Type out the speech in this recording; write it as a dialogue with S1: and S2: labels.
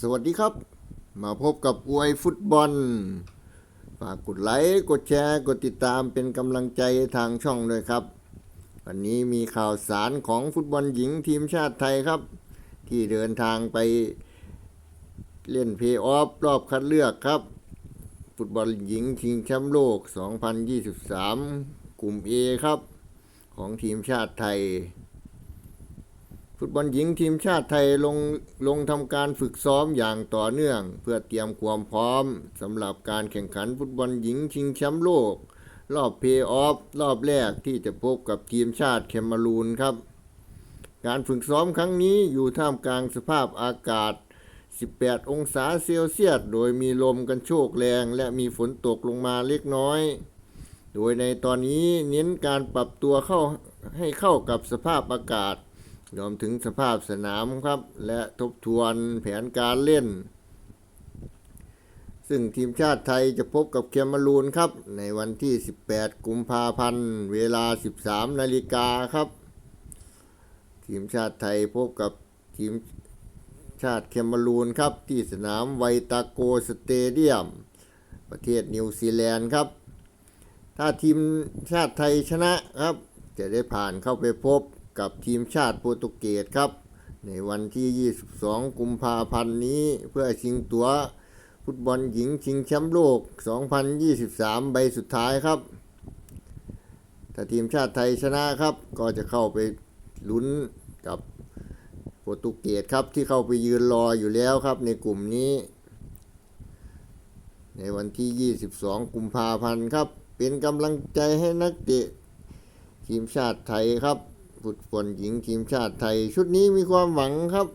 S1: สวัสดีครับ มาพบกับอวยฟุตบอล ฝากกดไลค์ กดแชร์ กดติดตามเป็นกำลังใจทางช่องด้วยครับ วันนี้มีข่าวสารของฟุตบอลหญิงทีมชาติไทยครับ ที่เดินทางไปเล่นเพย์ออฟรอบคัดเลือกครับ ฟุตบอลหญิงชิงแชมป์โลก 2023 กลุ่ม A ครับ ของทีมชาติไทย ฟุตบอลหญิงทีมชาติไทยลงลงทำการฝึกซ้อมอย่างต่อเนื่อง เพื่อเตรียมความพร้อมสำหรับการแข่งขันฟุตบอลหญิงชิงแชมป์โลก รอบเพย์ออฟรอบแรกที่จะพบกับทีมชาติเคมารูนครับ การฝึกซ้อมครั้งนี้อยู่ท่ามกลางสภาพอากาศ 18 องศาเซลเซียส โดยมีลมกันโชกแรงและมีฝนตกลงมาเล็กน้อย โดยในตอนนี้เน้นการปรับตัวเข้าให้เข้ากับสภาพอากาศ รวมถึงสภาพสนามครับ และทบทวนแผนการเล่น ซึ่งทีมชาติไทยจะพบกับเคมารูนครับ ในวันที่ 18 กุมภาพันธ์ เวลา 13 นาฬิกาครับ ทีมชาติไทยพบกับทีมชาติเคมารูนครับ ที่สนามไวตาโกสเตเดียม ประเทศนิวซีแลนด์ครับ ถ้าทีมชาติไทยชนะครับ จะได้ผ่านเข้าไปพบ กับทีมชาติโปรตุเกสครับ ในวันที่ 22 กุมภาพันธ์นี้เพื่อชิงตัวฟุตบอลหญิงชิงแชมป์โลก 2023 ใบสุดท้ายครับ ถ้าทีมชาติไทยชนะครับ ก็จะเข้าไปลุ้นกับโปรตุเกสครับที่เข้าไปยืนรออยู่แล้วครับในกลุ่มนี้ ในวันที่ 22 กุมภาพันธ์ครับ เป็นกำลังใจให้นักเตะทีมชาติไทยครับ ฟุตบอลหญิงทีมชาติไทย ชุดนี้มีความหวังครับ